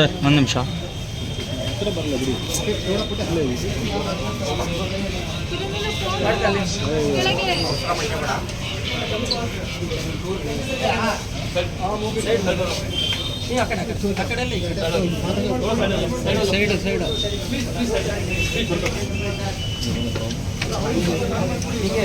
Sir ಒಂದು ನಿಮಿಷ. Side ಮುಂಚೆ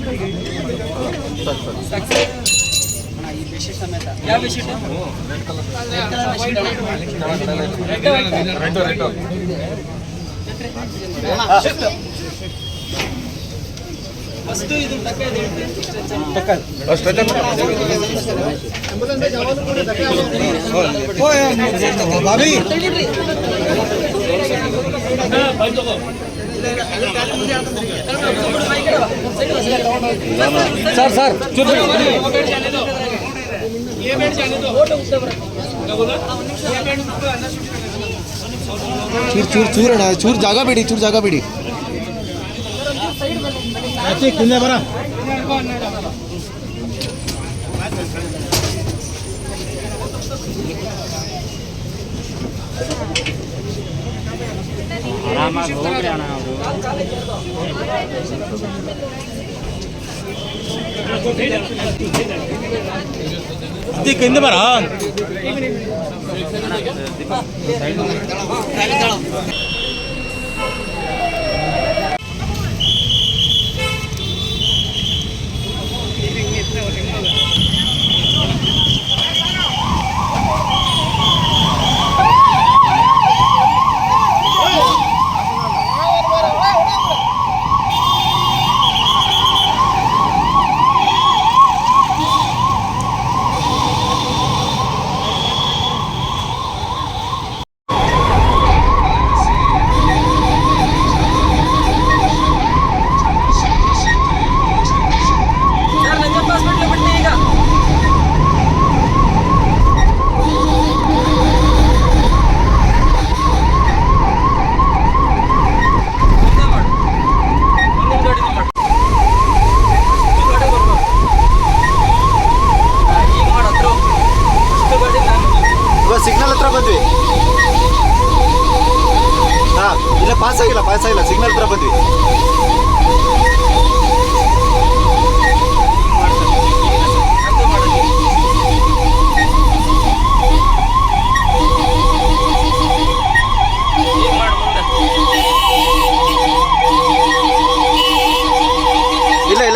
ಸ್ವಲ್ಪ ಸಮೇತನಾ ಸಾಕು ಸರ್ ಯಾವ ವಿಷಯ ರೆಡ್ ರೆಡ್ ಫಸ್ಟ್ ಇದು ತಕ್ಕ सर सर, चुप ये बैठ जाने दो चूर चूर चूर ना, चूर जागा बेडी चूर जागा बेडी अच्छे बरा ಆರಾಮಾಗಿ ಹೋಗ್ರಿ ಅಣ್ಣ ಅವರು ಹಿಂದೆ ಬರ ಸರ್ ನಂಜಪ್ಪ ಹಾಸ್ಪಿಟ್ಲ್ ಬಿಟ್ಟು ಈಗ ಮುಂದೆ ಮಾಡು. ಮುಂದಿನ ಗಾಡಿನ ಮಾಡು. ಈ ಗಾಡಿ ಬರ್ಬೋದು. ಹಾ, ಈಗ ಮಾಡು, ಹತ್ರ ಹೋಗು. ಅಷ್ಟು ಗಾಡಿ ನಾನು ಇವಾಗ ಸಿಗ್ನಲ್ ಹತ್ರ ಬಂದ್ವಿ ಹಾ ಇಲ್ಲ ಪಾಸ್ ಆಗಿಲ್ಲ ಪಾಸ್ ಆಗಿಲ್ಲ ಸಿಗ್ನಲ್ ಹತ್ರ ಬಂದ್ವಿ ಅದು ಮಾಡು. ಈಗ ಮಾಡು ಮುಂದೆ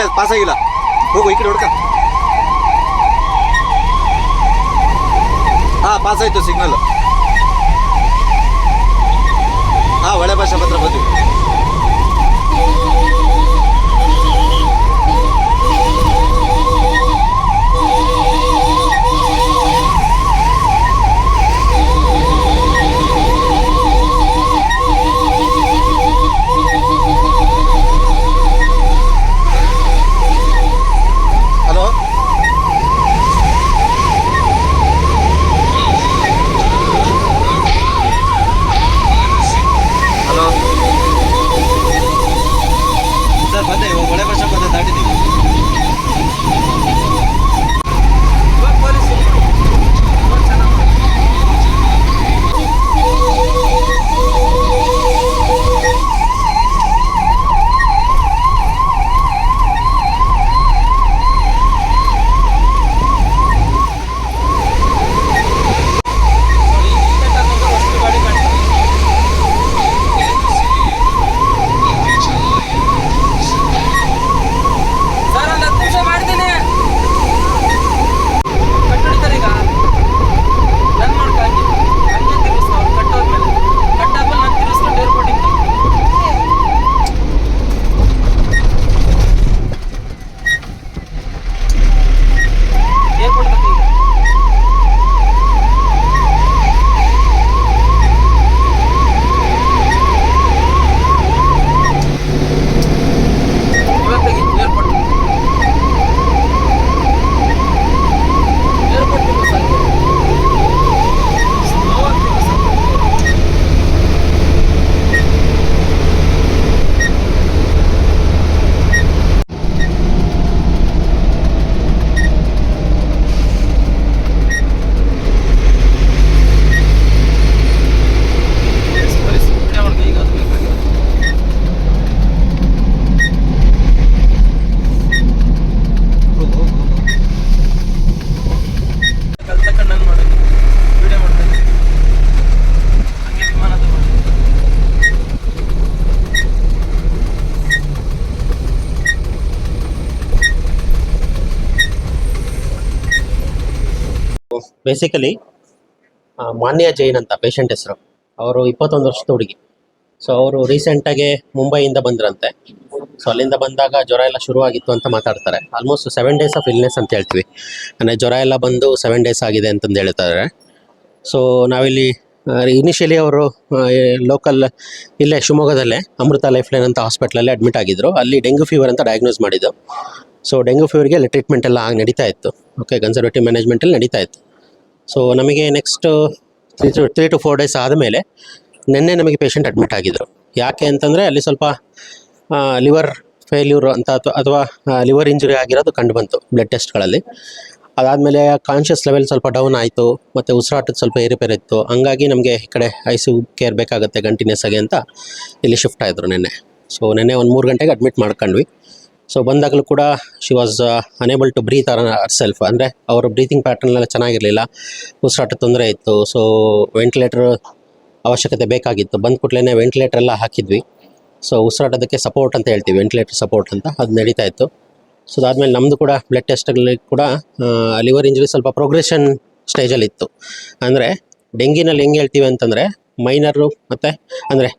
ಇಲ್ಲ ಪಾಸ್ ಆಗಿಲ್ಲ. ಹೋಗು, ಈ ಕಡೆ ಹುಡ್ಕ. ಹಾ ಪಾಸ್ ಆಯ್ತು ಸಿಗ್ನಲ್ ಹಾ, ಒಳ್ಳೆ ಭಾಷೆ ಪತ್ರ ಬಂದ್ವಿ ಬೇಸಿಕಲಿ ಮಾನ್ಯ ಜೈನ್ ಅಂತ ಪೇಷಂಟ್ ಹೆಸರು. ಅವರು ಇಪ್ಪತ್ತೊಂದು ವರ್ಷದ ಹುಡುಗಿ. ಸೊ ಅವರು ರೀಸೆಂಟಾಗಿ ಮುಂಬೈಯಿಂದ ಬಂದ್ರಂತೆ. ಸೊ ಅಲ್ಲಿಂದ ಬಂದಾಗ ಜ್ವರ ಎಲ್ಲ ಶುರುವಾಗಿತ್ತು ಅಂತ ಮಾತಾಡ್ತಾರೆ. Almost seven days of illness ಅಂತ ಹೇಳ್ತೀವಿ. ಅಂದರೆ ಜ್ವರ ಎಲ್ಲ ಬಂದು ಸೆವೆನ್ ಡೇಸ್ ಆಗಿದೆ ಅಂತಂದು ಹೇಳ್ತಾರೆ ಸೊ ನಾವಿಲ್ಲಿ ಇನಿಷಿಯಲಿ ಅವರು ಲೋಕಲ್ ಇಲ್ಲೇ ಶಿವಮೊಗ್ಗದಲ್ಲೇ ಅಮೃತ ಲೈಫ್ ಲೈನ್ ಅಂತ ಹಾಸ್ಪಿಟ್ಲಲ್ಲಿ ಅಡ್ಮಿಟ್ ಆಗಿದ್ರು. ಅಲ್ಲಿ ಡೆಂಗ್ಯೂ ಫೀವರ್ ಅಂತ ಡಯಾಗ್ನೋಸ್ ಮಾಡಿದ್ದು. ಸೊ ಡೆಂಗ್ಯೂ ಫೀವರ್ಗೆ ಅಲ್ಲಿ ಟ್ರೀಟ್ಮೆಂಟ್ ಎಲ್ಲ ಆಗಿ ನಡೀತಾ ಇತ್ತು. ಓಕೆ ಕನ್ಸರ್ವೇಟಿವ್ ಮ್ಯಾನೇಜ್ಮೆಂಟಲ್ಲಿ ನಡೀತಾ ಇತ್ತು. ಸೊ ನಮಗೆ next three two three two four days ಆದಮೇಲೆ ನಿನ್ನೆ ನಮಗೆ ಪೇಷಂಟ್ ಅಡ್ಮಿಟ್ ಆಗಿದ್ದರು ಯಾಕೆ ಅಂತಂದರೆ ಅಲ್ಲಿ ಸ್ವಲ್ಪ ಲಿವರ್ ಫೇಲ್ಯೂರ್ ಅಂತ ಅಥವಾ ಅಥವಾ ಲಿವರ್ ಇಂಜುರಿ ಆಗಿರೋದು ಕಂಡು ಬಂತು ಬ್ಲಡ್ ಟೆಸ್ಟ್ಗಳಲ್ಲಿ ಅದಾದಮೇಲೆ ಕಾನ್ಷಿಯಸ್ ಲೆವೆಲ್ ಸ್ವಲ್ಪ ಡೌನ್ ಆಯಿತು, ಮತ್ತು ಉಸಿರಾಟದ ಸ್ವಲ್ಪ ಏರುಪೇರು ಇತ್ತು. ಹಂಗಾಗಿ ನಮಗೆ ಈ ಕಡೆ ಐ ಸಿ ಯು ಕೇರ್ ಬೇಕಾಗುತ್ತೆ ಕಂಟಿನ್ಯೂಸ್ ಆಗಿ ಅಂತ ಇಲ್ಲಿ ಶಿಫ್ಟ್ ಆಯಿತು ನಿನ್ನೆ. ಸೊ ನಿನ್ನೆ ಒಂದು ಮೂರು ಗಂಟೆಗೆ ಅಡ್ಮಿಟ್ ಮಾಡ್ಕೊಂಡ್ವಿ. ಸೊ ಬಂದಾಗಲೂ ಕೂಡ she was unable to breathe herself ಅಂದರೆ ಅವರ ಬ್ರೀತಿಂಗ್ ಪ್ಯಾಟರ್ನೆಲ್ಲ ಚೆನ್ನಾಗಿರಲಿಲ್ಲ. ಉಸಿರಾಟ ತೊಂದರೆ ಇತ್ತು. ಸೊ ವೆಂಟಿಲೇಟರ್ ಅವಶ್ಯಕತೆ ಬೇಕಾಗಿತ್ತು. ಬಂದ ಕೂಡಲೇ ವೆಂಟಿಲೇಟರ್ ಎಲ್ಲ ಹಾಕಿದ್ವಿ. ಸೊ ಉಸಿರಾಟೋದಕ್ಕೆ ಸಪೋರ್ಟ್ ಅಂತ ಹೇಳ್ತೀವಿ. ವೆಂಟಿಲೇಟರ್ ಸಪೋರ್ಟ್ ಅಂತ. ಅದು ನಡೀತಾ ಇತ್ತು. ಸೊ ಅದಾದಮೇಲೆ ನಮ್ಮದು ಕೂಡ ಬ್ಲಡ್ ಟೆಸ್ಟ್ಗಳಲ್ಲಿ ಕೂಡ ಲಿವರ್ ಇಂಜುರಿ ಸ್ವಲ್ಪ ಪ್ರೋಗ್ರೆಷನ್ ಸ್ಟೇಜಲ್ಲಿತ್ತು ಅಂದರೆ ಡೆಂಗಿನಲ್ಲಿ ಹೆಂಗೆ ಹೇಳ್ತೀವಿ ಅಂತಂದರೆ ಮೈನರು ಮತ್ತು ಅಂದರೆ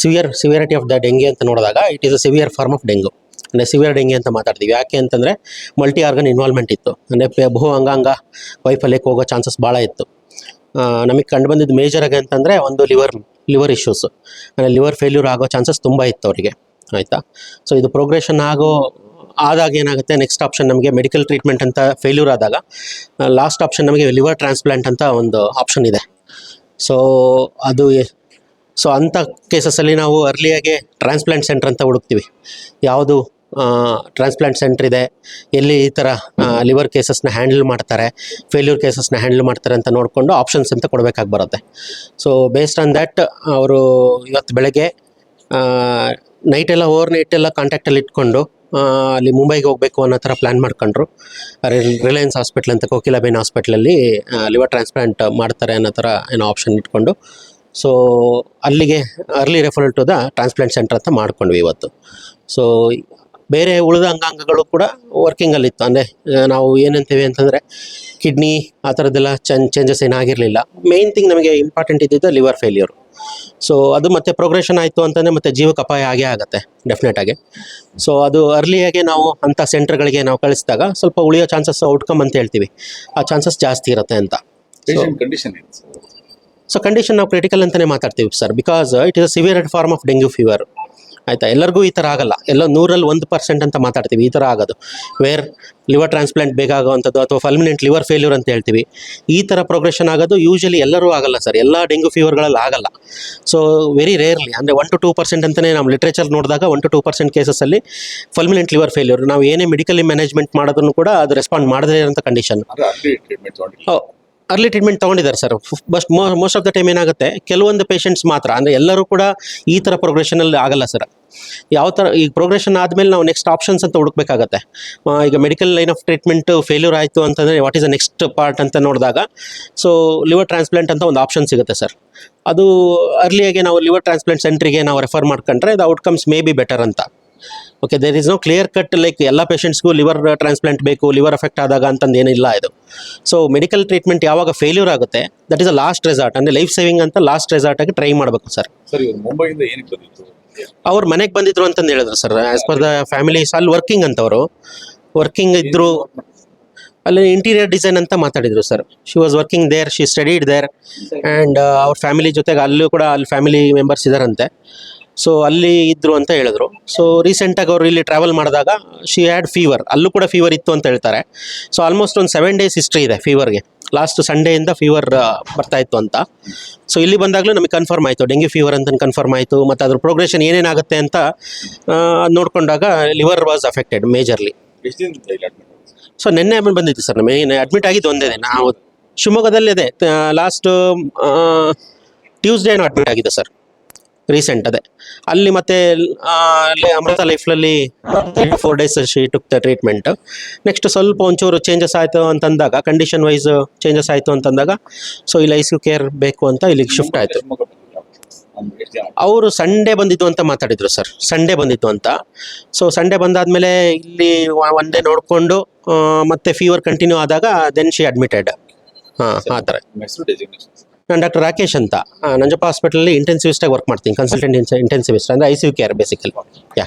severe severity of the dengue ಅಂತ ನೋಡಿದಾಗ it is a severe form of dengue ಅಂದರೆ ಸಿವಿಯರ್ ಡೆಂಗಿ ಅಂತ ಮಾತಾಡ್ತೀವಿ. ಯಾಕೆ ಅಂತಂದರೆ ಮಲ್ಟಿ ಆರ್ಗನ್ ಇನ್ವಾಲ್ವ್ಮೆಂಟ್ ಇತ್ತು. ಅಂದರೆ ಬಹು ಅಂಗಾಂಗ ವೈಫಲ್ಯಕ್ಕೆ ಹೋಗೋ ಚಾನ್ಸಸ್ ಭಾಳ ಇತ್ತು. ನಮಗೆ ಕಂಡು ಬಂದಿದ್ದು ಮೇಜರ್ ಆಗಿ ಅಂತಂದರೆ ಒಂದು ಲಿವರ್ ಲಿವರ್ ಇಶ್ಯೂಸ್ ಅಂದರೆ ಲಿವರ್ ಫೇಲ್ಯೂರ್ ಆಗೋ ಚಾನ್ಸಸ್ ತುಂಬ ಇತ್ತು ಅವರಿಗೆ. ಆಯಿತಾ? ಸೊ ಇದು ಪ್ರೋಗ್ರೆಷನ್ ಆಗೋ, ಆದಾಗ ಏನಾಗುತ್ತೆ? ನೆಕ್ಸ್ಟ್ ಆಪ್ಷನ್ ನಮಗೆ ಮೆಡಿಕಲ್ ಟ್ರೀಟ್ಮೆಂಟ್ ಅಂತ ಫೇಲ್ಯೂರ್ ಆದಾಗ ಲಾಸ್ಟ್ ಆಪ್ಷನ್ ನಮಗೆ ಲಿವರ್ ಟ್ರಾನ್ಸ್ಪ್ಲಾಂಟ್ ಅಂತ ಒಂದು ಆಪ್ಷನ್ ಇದೆ. ಸೊ ಅದು ಸೊ ಅಂಥ ಕೇಸಸಲ್ಲಿ ನಾವು ಅರ್ಲಿಯಾಗೆ ಟ್ರಾನ್ಸ್ಪ್ಲಾಂಟ್ ಸೆಂಟ್ರ್ ಅಂತ ಹುಡುಕ್ತೀವಿ. ಯಾವುದು? ಟ್ರಾನ್ಸ್ಪ್ಲಾಂಟ್ ಸೆಂಟ್ರ್ ಇದೆ. ಎಲ್ಲಿ ಈ ಥರ ಲಿವರ್ ಕೇಸಸ್ನ ಹ್ಯಾಂಡಲ್ ಮಾಡ್ತಾರೆ ಫೇಲ್ಯೂರ್ ಕೇಸಸ್ನ ಹ್ಯಾಂಡಲ್ ಮಾಡ್ತಾರೆ ಅಂತ ನೋಡಿಕೊಂಡು ಆಪ್ಷನ್ಸ್ ಅಂತ ಕೊಡಬೇಕಾಗಿ ಬರುತ್ತೆ. ಸೊ ಬೇಸ್ಡ್ ಆನ್ ದ್ಯಾಟ್ ಅವರು ಇವತ್ತು ಬೆಳಗ್ಗೆ ನೈಟೆಲ್ಲ ಓವರ್ ನೈಟೆಲ್ಲ ಕಾಂಟ್ಯಾಕ್ಟಲ್ಲಿ ಇಟ್ಕೊಂಡು ಅಲ್ಲಿ ಮುಂಬೈಗೆ ಹೋಗಬೇಕು ಅನ್ನೋ ಥರ ಪ್ಲ್ಯಾನ್ ಮಾಡ್ಕೊಂಡ್ರು. ರಿಲಯನ್ಸ್ ಹಾಸ್ಪಿಟ್ಲ್ ಅಂತ ಕೋಕಿಲಾಬೇನ್ ಹಾಸ್ಪಿಟ್ಲಲ್ಲಿ ಲಿವರ್ ಟ್ರಾನ್ಸ್ಪ್ಲಾಂಟ್ ಮಾಡ್ತಾರೆ ಅನ್ನೋ ಥರ ಏನೋ ಆಪ್ಷನ್ ಇಟ್ಕೊಂಡು. ಸೊ ಅಲ್ಲಿಗೆ early referral to the transplant centre ಅಂತ ಮಾಡ್ಕೊಂಡ್ವಿ ಇವತ್ತು. ಸೊ ಬೇರೆ ಉಳಿದ ಅಂಗಾಂಗಗಳು ಕೂಡ ವರ್ಕಿಂಗಲ್ಲಿತ್ತು ಅಂದರೆ ನಾವು ಏನಂತೀವಿ ಅಂತಂದರೆ ಕಿಡ್ನಿ ಆ ಥರದ್ದೆಲ್ಲ ಚೇಂಜ್ ಚೇಂಜಸ್ ಏನಾಗಿರಲಿಲ್ಲ ಮೇಯ್ನ್ ಥಿಂಗ್ ನಮಗೆ ಇಂಪಾರ್ಟೆಂಟ್ ಇದ್ದಿದ್ದು ಲಿವರ್ ಫೇಲ್ಯೂರ್ ಸೊ ಅದು ಮತ್ತೆ ಪ್ರೋಗ್ರೆಷನ್ ಆಯಿತು ಅಂತಂದರೆ ಮತ್ತೆ ಜೀವಕ್ಕೆ ಅಪಾಯ ಆಗೇ ಆಗುತ್ತೆ ಡೆಫಿನೆಟಾಗಿ ಸೊ ಅದು ಅರ್ಲಿಯಾಗೆ ನಾವು ಅಂಥ ಸೆಂಟರ್ಗಳಿಗೆ ನಾವು ಕಳಿಸಿದಾಗ ಸ್ವಲ್ಪ ಉಳಿಯೋ ಚಾನ್ಸಸ್ ಔಟ್ಕಮ್ ಅಂತ ಹೇಳ್ತೀವಿ. ಆ ಚಾನ್ಸಸ್ ಜಾಸ್ತಿ ಇರುತ್ತೆ ಅಂತ. ಕಂಡೀಷನ್ ಸೊ ಕಂಡೀಷನ್ ನಾವು ಕ್ರಿಟಿಕಲ್ ಅಂತಲೇ ಮಾತಾಡ್ತೀವಿ sir because it is a severe form of dengue fever ಆಯಿತಾ? ಎಲ್ಲರಿಗೂ ಈ ಥರ ಆಗಲ್ಲ. ಎಲ್ಲ ನೂರಲ್ಲಿ ಒಂದು ಪರ್ಸೆಂಟ್ ಅಂತ ಮಾತಾಡ್ತೀವಿ. ಈ ಥರ ಆಗೋದು. ವೇರ್ ಲಿವರ್ ಟ್ರಾನ್ಸ್ಪ್ಲಾಂಟ್ ಬೇಕಾಗುವಂಥದ್ದು ಅಥವಾ ಫಲ್ಮಿನೆಂಟ್ ಲಿವರ್ ಫೇಲ್ಯೂರ್ ಅಂತ ಹೇಳ್ತೀವಿ. ಈ ಥರ ಪ್ರೋಗ್ರೆಷನ್ ಆಗೋದು ಯೂಶಲಿ ಎಲ್ಲರೂ ಆಗಲ್ಲ ಸರ್. ಎಲ್ಲ ಡೆಂಗ್ಯೂ ಫೀವರ್ಗಳಲ್ಲಿ ಆಗಲ್ಲ. ಸೊ ವೆರಿ ರೇರ್ಲಿ ಅಂದರೆ ಒನ್ ಟು ಟೂ ಪರ್ಸೆಂಟ್ ಅಂತಲೇ ನಾವು ಲಿಟ್ರೇಚರ್ ನೋಡಿದಾಗ ಒನ್ ಟು ಟೂ ಪರ್ಸೆಂಟ್ ಕೇಸಸಲ್ಲಿ ಫಲ್ಮಿನೆಂಟ್ ಲಿವರ್ ಫೇಲ್ಯೂರ್ ನಾವು ಏನೇ ಮೆಡಿಕಲಿ ಮ್ಯಾನೇಜ್ಮೆಂಟ್ ಮಾಡೋದನ್ನು ಕೂಡ ಅದು ರೆಸ್ಪಾಂಡ್ ಮಾಡದೇ ಇರೋಂಥ condition early treatment ತೊಗೊಂಡಿದ್ದಾರೆ sir but most of the time ಏನಾಗುತ್ತೆ, ಕೆಲವೊಂದು ಪೇಷಂಟ್ಸ್ ಮಾತ್ರ, ಅಂದರೆ ಎಲ್ಲರೂ ಕೂಡ ಈ ಥರ ಪ್ರೋಗ್ರೆಷನಲ್ಲಿ ಆಗಲ್ಲ ಸರ್ ಯಾವ ಥರ ಈಗ ಪ್ರೋಗ್ರೆಷನ್ ಆದಮೇಲೆ ನಾವು ನೆಕ್ಸ್ಟ್ ಆಪ್ಷನ್ಸ್ ಅಂತ ಹುಡುಕ್ಬೇಕಾಗತ್ತೆ. ಈಗ medical line of treatment failure ಆಯಿತು ಅಂತಂದರೆ what is the next part ಅಂತ ನೋಡಿದಾಗ ಸೊ ಲಿವರ್ ಟ್ರಾನ್ಸ್ಪ್ಲಾಂಟ್ ಅಂತ ಒಂದು ಆಪ್ಷನ್ ಸಿಗುತ್ತೆ ಸರ್ ಅದು ಅರ್ಲಿಯಾಗೆ ನಾವು ಲಿವರ್ ಟ್ರಾನ್ಸ್ಪ್ಲಾಂಟ್ ಸೆಂಟ್ರಿಗೆ ನಾವು ರೆಫರ್ ಮಾಡ್ಕೊಂಡ್ರೆ the outcomes may be better ಅಂತ. Okay there is no clear cut like ಎಲ್ಲ ಪೇಷೆಂಟ್ಸ್ಗೂ ಲಿವರ್ ಟ್ರಾನ್ಸ್ಪ್ಲಾಂಟ್ ಬೇಕು ಲಿವರ್ ಅಫೆಕ್ಟ್ ಆದಾಗ ಅಂತಂದು ಏನಿಲ್ಲ ಇದು. ಸೊ ಮೆಡಿಕಲ್ ಟ್ರೀಟ್ಮೆಂಟ್ ಯಾವಾಗ ಫೇಲ್ಯೂರ್ ಆಗುತ್ತೆ that is a last resort ಅಂದರೆ ಲೈಫ್ ಸೇವಿಂಗ್ ಅಂತ ಲಾಸ್ಟ್ ರೆಸಾರ್ಟ್ ಆಗಿ ಟ್ರೈ ಮಾಡಬೇಕು ಸರ್ ಸರ್ ಇವ್ರು ಮುಂಬೈಯಿಂದ ಏನಕ್ಕೆ ಬಂದಿತ್ತು ಅವ್ರು ಮನೆಗೆ ಬಂದಿದ್ರು ಅಂತಂದು ಹೇಳಿದ್ರು sir as per the families ಅಲ್ಲಿ ವರ್ಕಿಂಗ್ ಅಂತವರು. ವರ್ಕಿಂಗ್ ಇದ್ರು. ಅಲ್ಲಿ ಇಂಟೀರಿಯರ್ ಡಿಸೈನ್ ಅಂತ ಮಾತಾಡಿದ್ರು sir she was working there she studied there and ಅವ್ರ ಫ್ಯಾಮಿಲಿ ಜೊತೆಗೆ ಅಲ್ಲೂ ಕೂಡ ಅಲ್ಲಿ ಫ್ಯಾಮಿಲಿ ಮೆಂಬರ್ಸ್ ಇದ್ದಾರಂತೆ ಸೊ ಅಲ್ಲಿ ಇದ್ರು ಅಂತ ಹೇಳಿದ್ರು. ಸೊ ರೀಸೆಂಟಾಗಿ ಅವರು ಇಲ್ಲಿ ಟ್ರಾವೆಲ್ ಮಾಡಿದಾಗ ಶಿ ಹ್ಯಾಡ್ ಫೀವರ್ ಅಲ್ಲೂ ಕೂಡ ಫೀವರ್ ಇತ್ತು ಅಂತ ಹೇಳ್ತಾರೆ. ಸೊ ಆಲ್ಮೋಸ್ಟ್ ಒಂದು ಸೆವೆನ್ ಡೇಸ್ ಹಿಸ್ಟ್ರಿ ಇದೆ ಫೀವರ್ಗೆ ಲಾಸ್ಟ್ ಸಂಡೇಯಿಂದ ಫೀವರ್ ಬರ್ತಾ ಇತ್ತು ಅಂತ. ಸೊ ಇಲ್ಲಿ ಬಂದಾಗಲೂ ನಮಗೆ ಕನ್ಫರ್ಮ್ ಆಯಿತು. ಡೆಂಗ್ಯೂ ಫೀವರ್ ಅಂತ ಕನ್ಫರ್ಮ್ ಆಯಿತು. ಮತ್ತು ಅದ್ರ ಪ್ರೋಗ್ರೆಷನ್ ಏನೇನಾಗುತ್ತೆ ಅಂತ ನೋಡಿಕೊಂಡಾಗ liver was affected majorly so ನಿನ್ನೆ ಆಮೇಲೆ ಬಂದಿತ್ತು ಸರ್ ನಮಗೆ. ಅಡ್ಮಿಟ್ ಆಗಿದ್ದು ಒಂದೇ ದಿನ. ನಾವು ಶಿವಮೊಗ್ಗದಲ್ಲಿದೆ. ಲಾಸ್ಟ್ ಟ್ಯೂಸ್ಡೇನೂ ಅಡ್ಮಿಟ್ ಆಗಿದೆ ಸರ್. ರೀಸೆಂಟ್ ಅದೇ. ಅಲ್ಲಿ ಮತ್ತೆ Amrita ಲೈಫ್ಲಲ್ಲಿ four days took the treatment next ಸ್ವಲ್ಪ ಒಂಚೂರು ಚೇಂಜಸ್ ಆಯಿತು ಅಂತಂದಾಗ ಕಂಡೀಷನ್ ವೈಸ್ ಚೇಂಜಸ್ ಆಯಿತು ಅಂತಂದಾಗ ಸೊ ಇಲ್ಲಿ ಐ ಸಿ ಕೇರ್ ಬೇಕು ಅಂತ ಇಲ್ಲಿಗೆ ಶಿಫ್ಟ್ ಆಯಿತು. ಅವರು ಸಂಡೇ ಬಂದಿದ್ದು ಅಂತ ಮಾತಾಡಿದ್ರು ಸರ್ ಸಂಡೇ ಬಂದಿತ್ತು ಅಂತ. ಸೊ ಸಂಡೇ ಬಂದಾದ್ಮೇಲೆ ಇಲ್ಲಿ ಒಂದೇ ನೋಡಿಕೊಂಡು ಮತ್ತೆ ಫೀವರ್ ಕಂಟಿನ್ಯೂ ಆದಾಗ ದೆನ್ ಶಿ ಅಡ್ಮಿಟೆಡ್ ಹಾಂ, ಆ ಥರ. ನಾನು ಡಾಕ್ಟರ್ ರಾಕೇಶ್ ಅಂತ. ನಂಜಪ್ಪ ಹಾಸ್ಪಿಟಲಲ್ಲಿ ಇಂಟೆನ್ಸಿವಿಸ್ಟಾಗಿ ವರ್ಕ್ ಮಾಡ್ತೀನಿ. ಕನ್ಸಲ್ಟೆಂಟ್ ಇಂಟೆನ್ಸಿವಿಸ್ಟ್ ಅಂದರೆ I C U care basically yeah